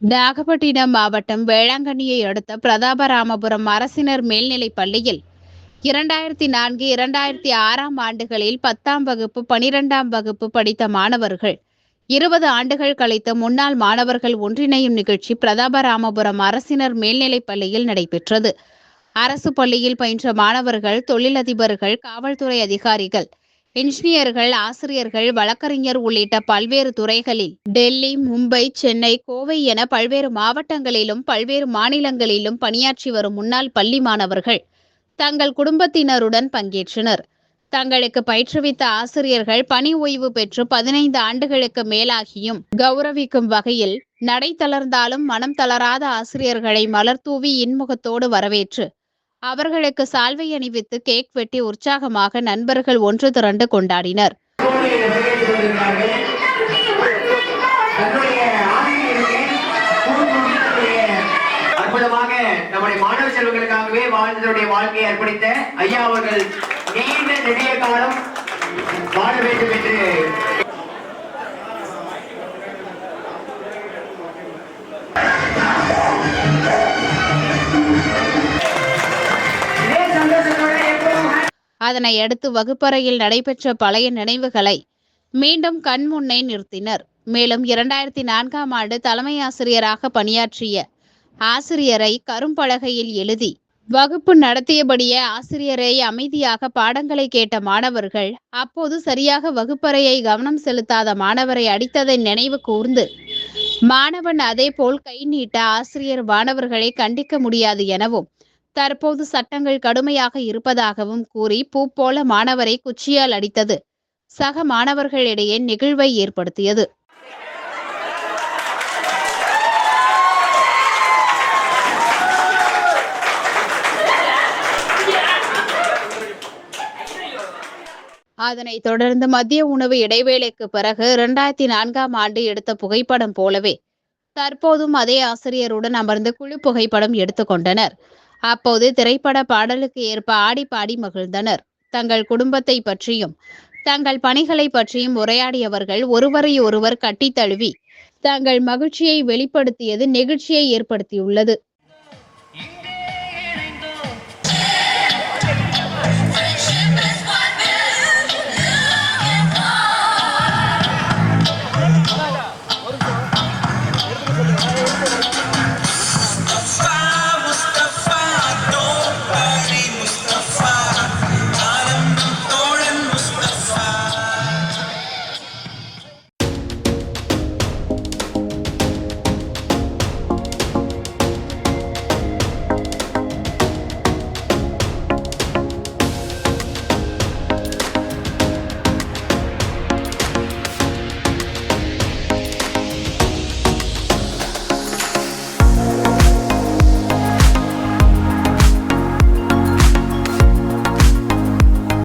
நாகப்பட்டினம் மாவட்டம் வேளாங்கண்ணியை அடுத்த பிரதாபராமபுரம் அரசினர் மேல்நிலைப் பள்ளியில் இரண்டாயிரத்தி நான்கு இரண்டாயிரத்தி ஆறாம் ஆண்டுகளில் பத்தாம் வகுப்பு பனிரெண்டாம் வகுப்பு படித்த மாணவர்கள் இருபது ஆண்டுகள் கழித்த முன்னாள் மாணவர்கள் ஒன்றிணையும் நிகழ்ச்சி பிரதாபராமபுரம் அரசினர் மேல்நிலைப் பள்ளியில் நடைபெற்றது. அரசு பள்ளியில் பயின்ற மாணவர்கள் தொழிலதிபர்கள் காவல்துறை அதிகாரிகள் இன்ஜினியர்கள் ஆசிரியர்கள் வழக்கறிஞர் உள்ளிட்ட பல்வேறு துறைகளில் டெல்லி மும்பை சென்னை கோவை என பல்வேறு மாவட்டங்களிலும் பல்வேறு மாநிலங்களிலும் பணியாற்றி வரும் முன்னாள் பள்ளி மாணவர்கள் தங்கள் குடும்பத்தினருடன் பங்கேற்றனர். தங்களுக்கு பயிற்றுவித்த ஆசிரியர்கள் பணி ஓய்வு பெற்று பதினைந்து ஆண்டுகளுக்கு மேலாகியும் கௌரவிக்கும் வகையில் நடை தளர்ந்தாலும் மனம் தளராத ஆசிரியர்களை மலர்தூவி இன்முகத்தோடு வரவேற்று அவர்களுக்கு சால்வை அணிவித்து கேக் வெட்டி உற்சாகமாக நண்பர்கள் ஒன்று திரண்டு கொண்டாடினர். அற்புதமாக நம்முடைய மாணவ செல்வங்களுக்காகவே வாழ்க்கையை அர்ப்பணித்த ஐயா அவர்கள் நீண்ட நெடிய காலம் வாழ வேண்டும் என்று அதனை அடுத்து வகுப்பறையில் நடைபெற்ற பழைய நினைவுகளை மீண்டும் கண் முன்னே நிறுத்தினர். மேலும் இரண்டாயிரத்தி நான்காம் ஆண்டு தலைமை ஆசிரியராக பணியாற்றிய ஆசிரியரை கரும்பலகையில் எழுதி வகுப்பு நடத்தியபடியே ஆசிரியரை அமைதியாக பாடங்களை கேட்ட மாணவர்கள் அப்போது சரியாக வகுப்பறையை கவனம் செலுத்தாத மாணவரை அடித்ததை நினைவு கூர்ந்து மாணவன் அதேபோல் கை நீட்ட ஆசிரியர் மாணவர்களை கண்டிக்க முடியாது எனவும் தற்போது சட்டங்கள் கடுமையாக இருப்பதாகவும் கூறி பூ போல மாணவரை குச்சியால் அடித்தது. சக மாணவர்களிடையே நெகிழ்வை ஏற்படுத்தியது. அதனைத் தொடர்ந்து மதிய உணவு இடைவேளைக்கு பிறகு இரண்டாயிரத்தி நான்காம் ஆண்டு எடுத்த புகைப்படம் போலவே தற்போதும் அதே ஆசிரியருடன் அமர்ந்து குழு புகைப்படம் எடுத்துக்கொண்டனர் அப்போது திரைப்பட பாடலுக்கு ஏற்ப ஆடி பாடி மகிழ்ந்தனர். தங்கள் குடும்பத்தை பற்றியும் தங்கள் பணிகளை பற்றியும் உரையாடியவர்கள் ஒருவரை ஒருவர் கட்டித் தழுவி தங்கள் மகிழ்ச்சியை வெளிப்படுத்தியது நெகிழ்ச்சியை ஏற்படுத்தியுள்ளது.